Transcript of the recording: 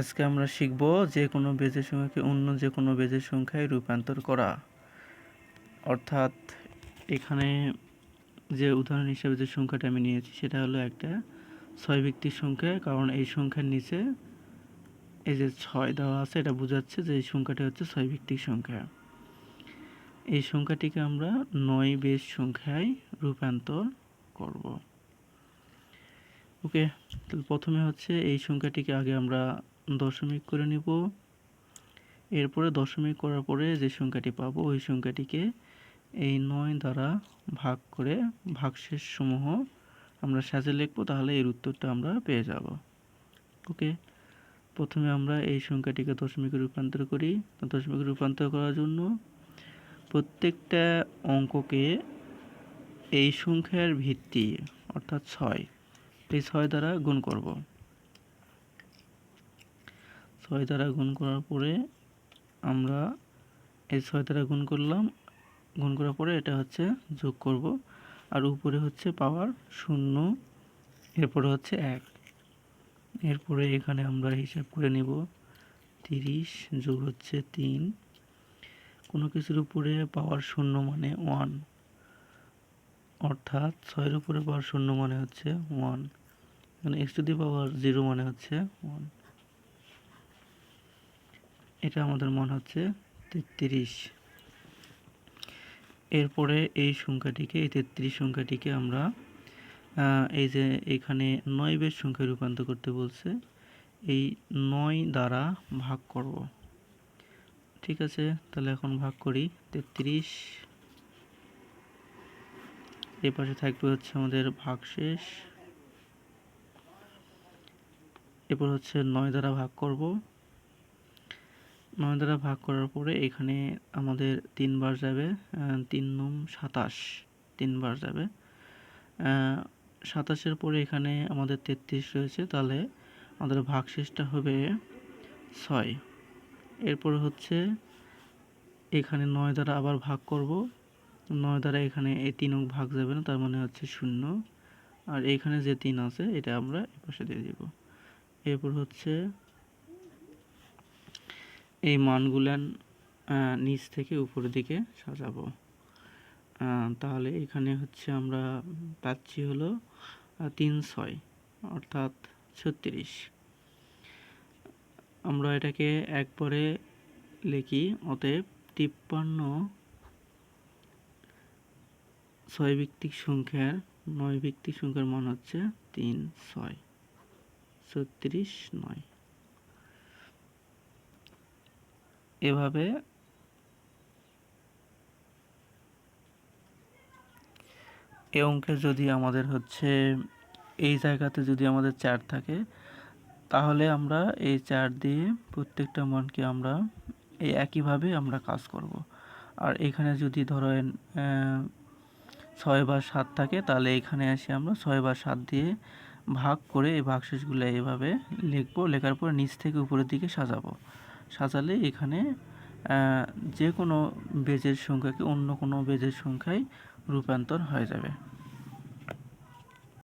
আজকে আমরা শিখব যে কোনো বেজের সংখ্যাকে অন্য যে কোনো বেজের সংখ্যায় রূপান্তর করা। অর্থাৎ এখানে যে উদাহরণ হিসেবে যে সংখ্যাটা আমি নিয়েছি, সেটা হলো একটা ছয় ব্যক্তির সংখ্যা, কারণ এই সংখ্যার নিচে এই যে ছয় দেওয়া আছে, এটা বোঝাচ্ছে যে এই সংখ্যাটা হচ্ছে ছয় ব্যক্তির সংখ্যা। এই সংখ্যাটিকে আমরা নয় বেশ সংখ্যায় রূপান্তর করব। ওকে, তাহলে প্রথমে হচ্ছে এই সংখ্যাটিকে আগে আমরা দশমিক করে নিব। এরপরে দশমিক করার পরে যে সংখ্যাটি পাবো, ওই সংখ্যাটিকে এই নয় দ্বারা ভাগ করে ভাগশেষ সমূহ আমরা সাজে লিখব, তাহলে এর উত্তরটা আমরা পেয়ে যাব। ওকে? প্রথমে আমরা এই সংখ্যাটিকে দশমিকে রূপান্তর করি। দশমিকে রূপান্তর করার জন্য প্রত্যেকটা অঙ্ককে এই সংখ্যার ভিত্তি, অর্থাৎ ছয়, এই ছয় দ্বারা গুণ করব। ছয় দ্বারা গুণ করার পরে আমরা এই ছয় দ্বারা গুণ করলাম। গুণ করার পরে এটা হচ্ছে যোগ করব। আর উপরে হচ্ছে পাওয়ার শূন্য, এরপরে হচ্ছে এক। এরপরে এখানে আমরা হিসাব করে নিব। তিরিশ যোগ হচ্ছে তিন। কোনো কিছুর উপরে পাওয়ার শূন্য মানে ওয়ান। অর্থাৎ ছয়ের উপরে পাওয়ার শূন্য মানে হচ্ছে ওয়ান। এখানে x to the power zero মানে হচ্ছে ওয়ান। এটা আমাদের মনে হচ্ছে তেত্রিশ। এরপরে এই সংখ্যাটিকে, এই তেত্রিশ সংখ্যাটিকে আমরা এই যে এখানে নয় বেশ সংখ্যায় রূপান্তর করতে বলছে, এই নয় দ্বারা ভাগ করব। ঠিক আছে, তাহলে এখন ভাগ করি, তেত্রিশ। এ পাশে থাকবে হচ্ছে আমাদের ভাগশেষ এরপর হচ্ছে নয় দ্বারা ভাগ করব। নয় দ্বারা ভাগ করার পরে এখানে আমাদের তিনবার যাবে তিন নম সাতাশ, তিনবার যাবে। সাতাশের পরে এখানে আমাদের তেত্রিশ রয়েছে, তাহলে আমাদের ভাগশেষটা হবে ছয়। এরপর হচ্ছে এখানে নয় দ্বারা আবার ভাগ করব। নয় দ্বারা এখানে এই তিন ভাগ যাবে না, তার মানে হচ্ছে শূন্য। আর এখানে যে তিন আছে, এটা আমরা এপাশে দিয়ে দিব। এরপর হচ্ছে এই মানগুলান নিচ থেকে উপরের দিকে সাজাবো। তাহলে এখানে হচ্ছে আমরা পাচ্ছি হলো তিন ছয়, অর্থাৎ ছত্রিশ। আমরা এটাকে একবারে লিখি, অতএব তিপ্পান্ন ছয় ভিত্তিক সংখ্যার, নয় ভিত্তিক সংখ্যার মান হচ্ছে তিন ছয়, ছত্রিশ নয়। এভাবে এ অঙ্কে যদি আমাদের হচ্ছে এই জায়গাতে যদি আমাদের চার থাকে, তাহলে আমরা এই চার দিয়ে প্রত্যেকটা মানকে আমরা এই একইভাবে আমরা কাজ করব। আর এখানে যদি ধরেন ছয় বা সাত থাকে, তাহলে এখানে এসে আমরা ছয় বা সাত দিয়ে ভাগ করে এই ভাগশেষগুলো এভাবে লিখব। লেখার পর নিচ থেকে উপরের দিকে সাজাবো। সাজালে এখানে যে কোনো বেজের সংখ্যাকে অন্য কোনো বেজের সংখ্যায় রূপান্তর হয়ে যাবে।